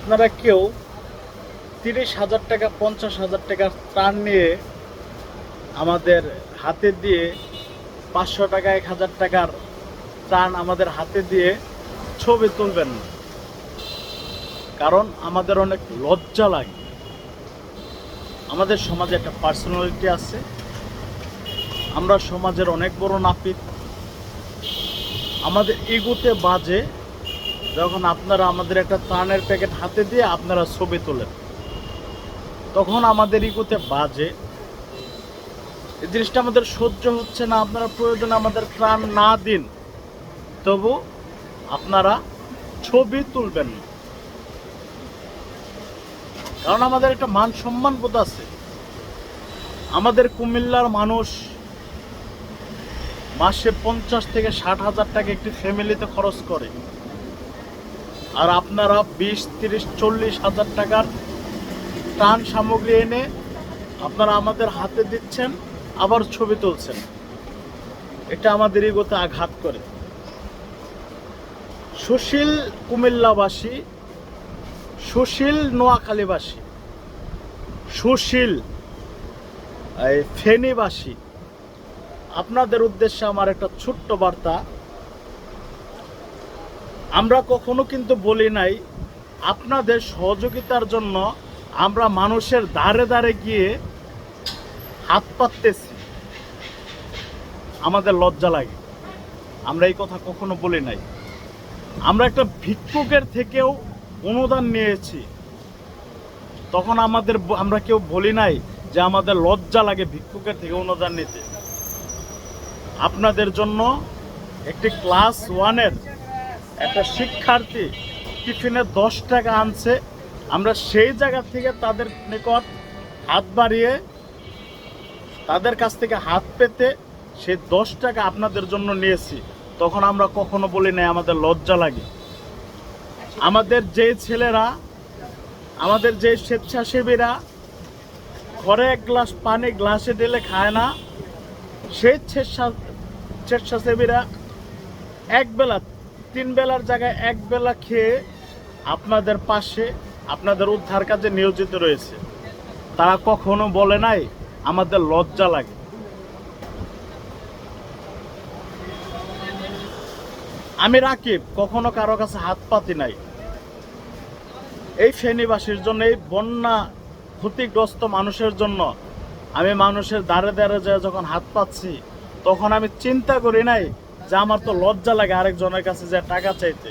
আপনারা কেউ তিরিশ হাজার টাকা, পঞ্চাশ হাজার টাকার ত্রাণ নিয়ে আমাদের হাতে দিয়ে পাঁচশো টাকা, এক হাজার টাকার ত্রাণ আমাদের হাতে দিয়ে ছবি তুলবেন না। কারণ আমাদের অনেক লজ্জা লাগে। আমাদের সমাজে একটা পার্সোনালিটি আছে। আমরা সমাজের অনেক বড় নাপিত। আমাদের ইগুতে বাজে যখন আপনারা আমাদের একটা ত্রাণের প্যাকেট হাতে দিয়ে আপনারা ছবি তোলেন, তখন আমাদের ইগুতে বাজে। এই জিনিসটা আমাদের সহ্য হচ্ছে না, আপনারা প্রয়োজনে আমাদের ত্রাণ না দিন। তবু আপনারা ছবি তুলবেন না। কারণ আমাদের একটা মান সম্মান বোধ আছে। আমাদের কুমিল্লার মানুষ মাসে পঞ্চাশ থেকে ষাট হাজার টাকা একটি ফ্যামিলিতে খরচ করে। আর আপনারা বিশ, তিরিশ, চল্লিশ হাজার টাকার ত্রাণ সামগ্রী এনে আপনারা আমাদের হাতে দিচ্ছেন, আবার ছবি তুলছেন। এটা আমাদের ইগোতে আঘাত করে। সুশীল কুমিল্লাবাসী, সুশীল নোয়াখালীবাসী, সুশীল ফেনীবাসী, আপনাদের উদ্দেশ্যে আমার একটা ছোট্ট বার্তা। আমরা কখনো কিন্তু বলি নাই, আপনাদের সহযোগিতার জন্য আমরা মানুষের দ্বারে দ্বারে গিয়ে হাত পাততেছি। আমাদের লজ্জা লাগে। আমরা এই কথা কখনো বলি নাই। আমরা একটা ভিক্ষুকের থেকেও অনুদান নিয়েছি। তখন আমাদের আমরা কেউ বলি নাই যে আমাদের লজ্জা লাগে ভিক্ষুকের থেকে অনুদান নিতে। আপনাদের জন্য একটি ক্লাস ওয়ানের একটা শিক্ষার্থী টিফিনে দশ টাকা আনছে। আমরা সেই জায়গা থেকে তাদের নিকট হাত বাড়িয়ে তাদের কাছ থেকে হাত পেতে সেই দশ টাকা আপনাদের জন্য নিয়েছি। তখন আমরা কখনো বলি নাই, আমাদের লজ্জা লাগে। আমাদের যে ছেলেরা, আমাদের যে স্বেচ্ছাসেবীরা ঘরে এক গ্লাস পানি গ্লাসে ঢেলে খায় না, সেই স্বেচ্ছা স্বেচ্ছাসেবীরা এক বেলা তিন বেলার জায়গায় এক বেলা খেয়ে আপনাদের পাশে আপনাদের উদ্ধার কাজে নিয়োজিত রয়েছে। তারা কখনো বলে নাই, আমাদের লজ্জা লাগে। আমি রাকিব, কখনো কারও কাছে হাত পাতি নাই। এই ফেনীবাসীর জন্য এই বন্যা ক্ষতিগ্রস্ত মানুষের জন্য আমি মানুষের দ্বারে দ্বারে যায় যখন হাত পাচ্ছি তখন আমি চিন্তা করি নাই যে আমার তো লজ্জা লাগে আরেকজনের কাছে যে টাকা চাইতে।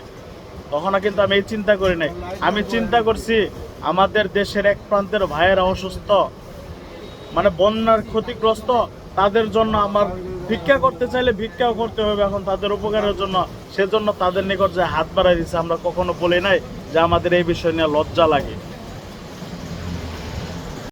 তখন কিন্তু আমি এই চিন্তা করি নাই। আমি চিন্তা করছি, আমাদের দেশের এক প্রান্তের ভাইয়েরা অসুস্থ মানে বন্যার ক্ষতিগ্রস্ত, তাদের জন্য আমার ভিক্ষা করতে চাইলে ভিক্ষাও করতে হবে। এখন তাদের উপকারের জন্য, সেজন্য তাদের নিকট যে হাত বাড়াই দিচ্ছে আমরা কখনো বলি নাই যে আমাদের এই বিষয় নিয়ে লজ্জা লাগে।